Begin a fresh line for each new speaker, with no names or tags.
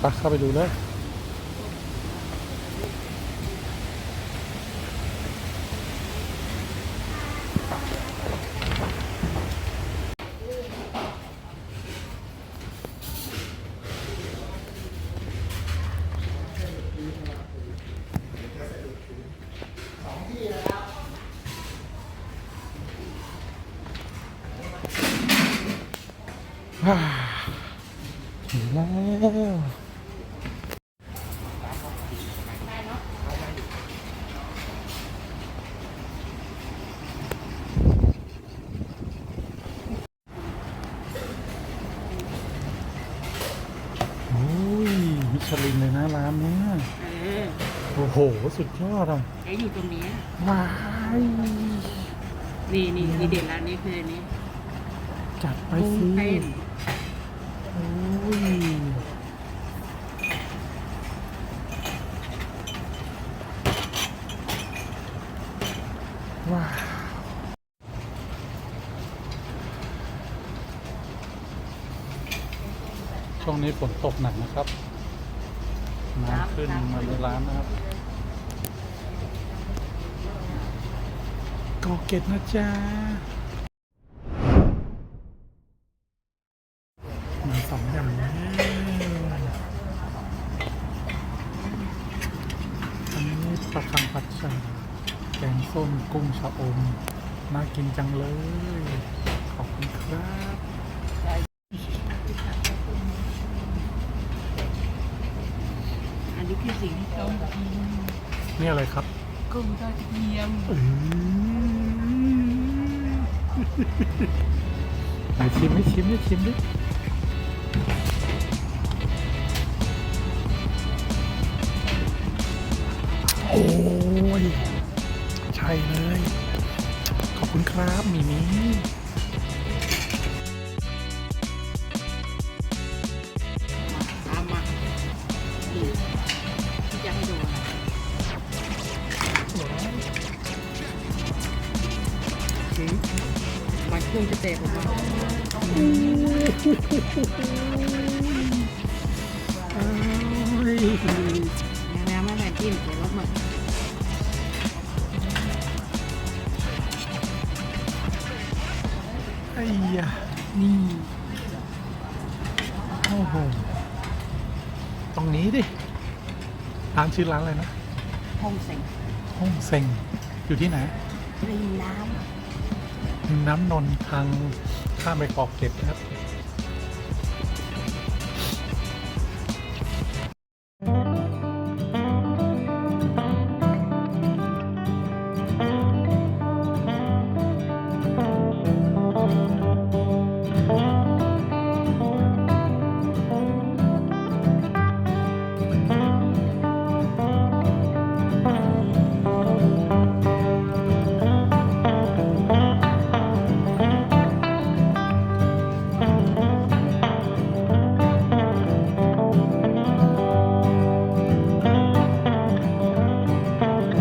ไปเข้าไปดูนะ ถึงแล้วโอ้ยมิชลินเลยนะร้านเนี้ย
เออ
โอ้โห สุดยอดอะ
ไอ้อยู่ตรงเนี้ย
ว้าย
นี่นี่นี่เด็ดร้านนี้คืออันนี้
จัดไป
กุ้ง
สิ
เต้น
โอ้ย ว้าวช่วงนี้ฝนตกหนักนะครับ น้ำขึ้นมาในร้านนะครับกอเก็ตนะจ๊ะมาสองอย่างแล้วอันนี้ปลาคังผัดชา แกงส้มกุ้งชะอม น่ากินจังเลย ขอบคุณครับ
อันนี้คือสิ่งที่ต้องกิน
นี่อะไรครับ
กุ้งทอดกระเทียม
อืมไหนชิมไม่ชิมไม่ชิมดิ
ที่จะให้ดูมันกุ้งจะเตะผมมา
โอ้ย
น้ำไม่แม่จิ้มเดี๋ยวรสหมด
ไอ้ยะนี่ โอ้โห รงนี้ดิ ร้านชื่อร้านอะไรนะ
ห้องเซ็ง
ห้องเซ็งอยู่ที่ไหน
ริมน้
น้ำนนท์ทางข้ามไปเกาะเกร็ดนะครับ